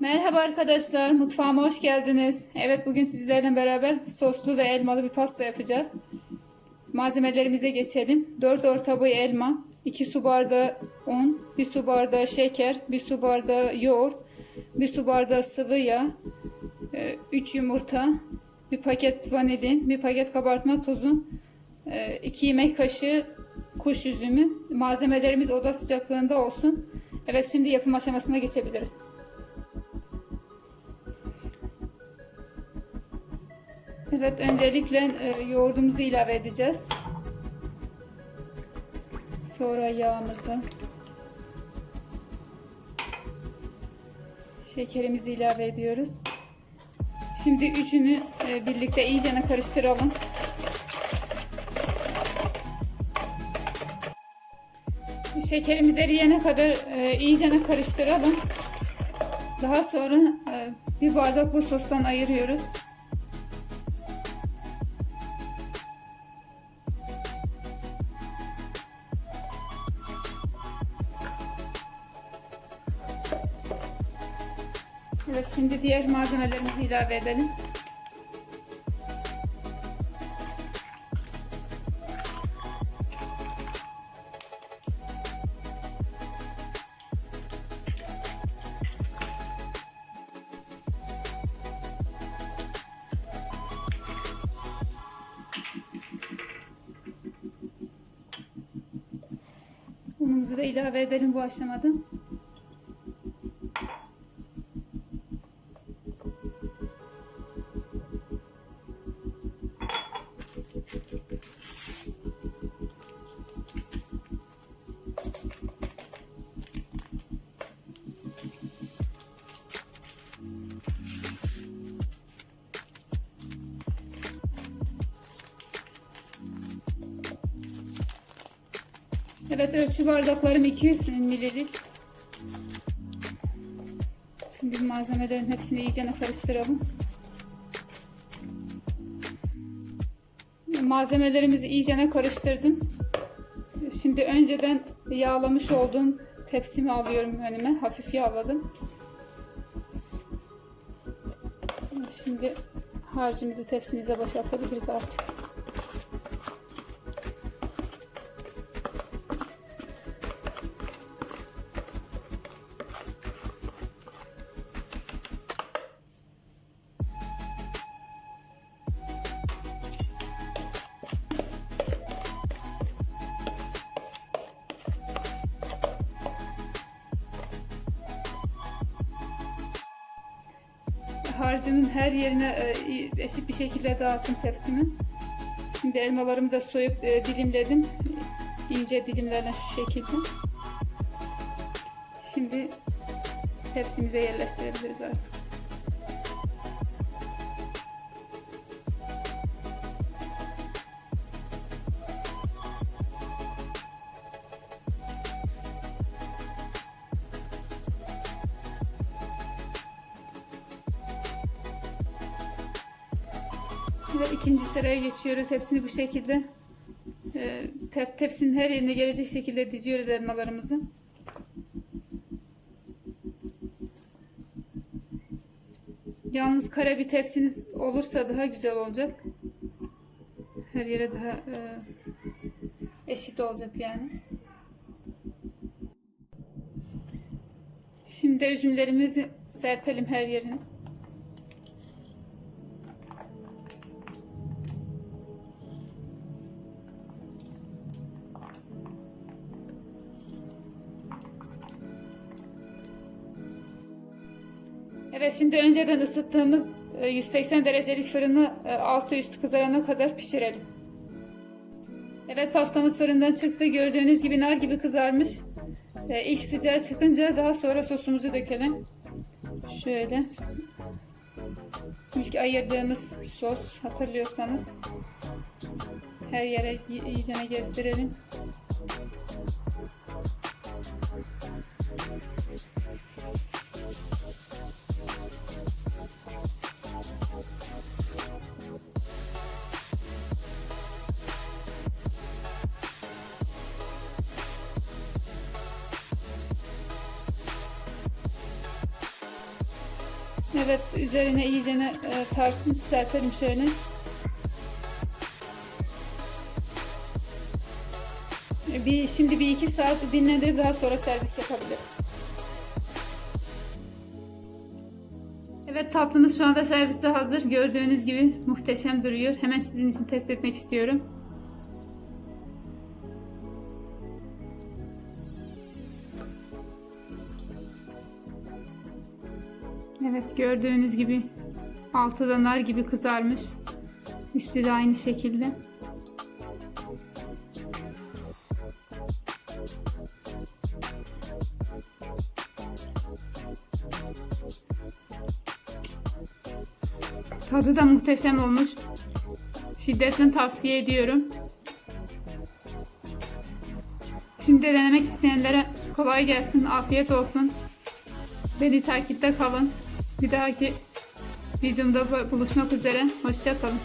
Merhaba arkadaşlar, mutfağıma hoş geldiniz. Evet, bugün sizlerle beraber soslu ve elmalı bir pasta yapacağız. Malzemelerimize geçelim. 4 orta boy elma, 2 su bardağı un, 1 su bardağı şeker, 1 su bardağı yoğurt, 1 su bardağı sıvı yağ, 3 yumurta, 1 paket vanilin, 1 paket kabartma tozu, 2 yemek kaşığı kuş üzümü. Malzemelerimiz oda sıcaklığında olsun. Evet, şimdi yapım aşamasına geçebiliriz. Evet, öncelikle e, yoğurdumuzu ilave edeceğiz. Sonra yağımızı. Şekerimizi ilave ediyoruz. Şimdi üçünü e, birlikte iyicene karıştıralım. Şekerimiz eriyene kadar e, iyicene karıştıralım. Daha sonra e, bir bardak bu sostan ayırıyoruz. Evet şimdi diğer malzemelerimizi ilave edelim. Unumuzu da ilave edelim bu aşamada. Evet ölçü bardaklarım 200 ml. Şimdi malzemelerin hepsini iyice karıştıralım. Malzemelerimizi iyice karıştırdım. Şimdi önceden yağlamış olduğum tepsimi alıyorum önüme. Hafif yağladım. Şimdi harcımızı tepsimize boşaltabiliriz artık. Harcımın her yerine e, eşit bir şekilde dağıttım tepsimin. Şimdi elmalarımı da soyup e, dilimledim. İnce dilimlerle şu şekilde. Şimdi tepsimize yerleştirebiliriz artık. Ve ikinci sıraya geçiyoruz. Hepsini bu şekilde e, tep tepsinin her yerine gelecek şekilde diziyoruz elmalarımızı. Yalnız kare bir tepsiniz olursa daha güzel olacak. Her yere daha e, eşit olacak yani. Şimdi üzümlerimizi serpelim her yerine. Evet şimdi önceden ısıttığımız e, 180 derecelik fırını e, altı üstü kızarana kadar pişirelim. Evet pastamız fırından çıktı. Gördüğünüz gibi nar gibi kızarmış. E, İlk sıcağı çıkınca daha sonra sosumuzu dökelim. Şöyle. İlk ayırdığımız sos hatırlıyorsanız her yere iyice gezdirelim. Evet üzerine iyicene e, tarçın serpelim şöyle. Bir, şimdi bir iki saat dinlendirip daha sonra servis yapabiliriz. Evet tatlımız şu anda serviste hazır. Gördüğünüz gibi muhteşem duruyor. Hemen sizin için test etmek istiyorum. Evet gördüğünüz gibi altı da nar gibi kızarmış. Üstü de aynı şekilde. Tadı da muhteşem olmuş. Şiddetle tavsiye ediyorum. Şimdi denemek isteyenlere kolay gelsin, afiyet olsun. Beni takipte kalın. Bir dahaki videomda buluşmak üzere. Hoşça kalın.